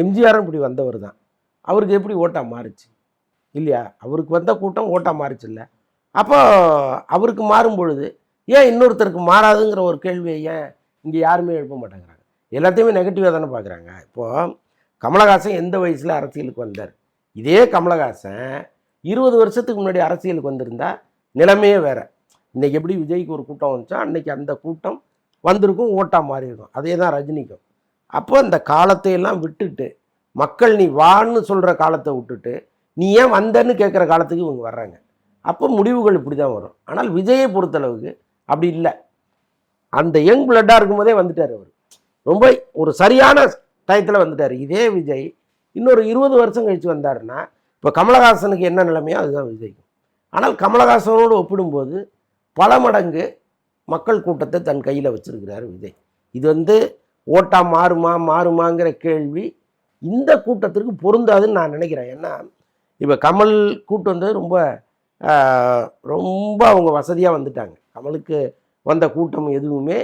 எம்ஜிஆரும் இப்படி வந்தவர் தான். அவருக்கு எப்படி ஓட்டாக மாறுச்சு? இல்லையா? அவருக்கு வந்த கூட்டம் ஓட்டாக மாறுச்சு இல்லை அப்போ அவருக்கு மாறும் பொழுது ஏன் இன்னொருத்தருக்கு மாறாதுங்கிற ஒரு கேள்வியை ஏன் இங்கே யாருமே எழுப்ப மாட்டேங்கிறாங்க? எல்லாத்தையுமே நெகட்டிவாக தானே பார்க்குறாங்க. இப்போது கமலஹாசன் எந்த வயசில் அரசியலுக்கு வந்தார்? இதே கமலஹாசன் இருபது வருஷத்துக்கு முன்னாடி அரசியலுக்கு வந்திருந்தா நிலைமையே வேறு. இன்றைக்கி எப்படி விஜய்க்கு ஒரு கூட்டம் வந்துச்சோ அன்னைக்கு அந்த கூட்டம் வந்திருக்கும் ஓட்டாக மாறி இருக்கும் அதே தான் ரஜினிக்கும். அப்போ அந்த காலத்தை எல்லாம் விட்டுட்டு மக்கள் நீ வான்னு சொல்கிற காலத்தை விட்டுட்டு நீ ஏன் வந்தன்னு கேட்குற காலத்துக்கு இவங்க வர்றாங்க. அப்போ முடிவுகள் இப்படி தான் வரும். ஆனால் விஜயை பொறுத்தளவுக்கு அப்படி இல்லை. அந்த யங் பிளட்டாக இருக்கும்போதே வந்துட்டார் அவர். ரொம்ப ஒரு சரியான டயத்தில் வந்துட்டார். இதே விஜய் இன்னொரு இருபது வருஷம் கழித்து வந்தாருன்னா இப்போ கமலஹாசனுக்கு என்ன நிலைமையோ அதுதான் விஜய்க்கும். ஆனால் கமலஹாசனோடு ஒப்பிடும்போது பல மடங்கு மக்கள் கூட்டத்தை தன் கையில் வச்சுருக்கிறார் விஜய். இது வந்து ஓட்டா மாறுமா மாறுமாங்கிற கேள்வி இந்த கூட்டத்திற்கு பொருந்தாதுன்னு நான் நினைக்கிறேன். ஏன்னா இப்போ கமல் கூட்டம் வந்து ரொம்ப ரொம்ப அவங்க வசதியாக வந்துட்டாங்க. கமலுக்கு வந்த கூட்டம் எதுவுமே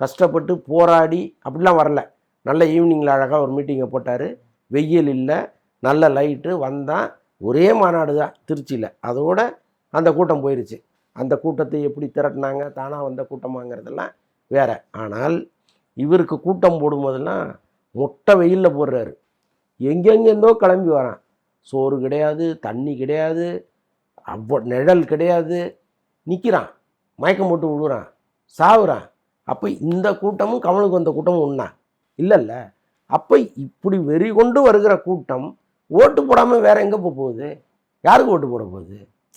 கஷ்டப்பட்டு போராடி அப்படிலாம் வரல. நல்ல ஈவினிங்கில் அழகாக ஒரு மீட்டிங்கை போட்டார். வெயில் இல்லை நல்ல லைட்டு வந்தான் ஒரே மாநாடு தான் திருச்சியில். அதோட அந்த கூட்டம் போயிடுச்சு அந்த கூட்டத்தை எப்படி திரட்டினாங்க தானாக வந்த கூட்டமாங்கிறதெல்லாம் வேற. ஆனால் இவருக்கு கூட்டம் போடும்போதெல்லாம் மொட்டை வெயிலில் போடுறாரு. எங்கெங்கேருந்தோ கிளம்பி வரான். சோறு கிடையாது தண்ணி கிடையாது அவ்வளோ நிழல் கிடையாது. நிற்கிறான் மயக்கம் போட்டு விழுறான். சாவுறான். அப்போ இந்த கூட்டமும் கமலுக்கு வந்த கூட்டமும் ஒன்றா இல்லைல்ல. அப்போ இப்படி வெறி கொண்டு வருகிற கூட்டம் ஓட்டு போடாமல் வேற எங்கே போக போகுது? யாருக்கு ஓட்டு போட போகுது?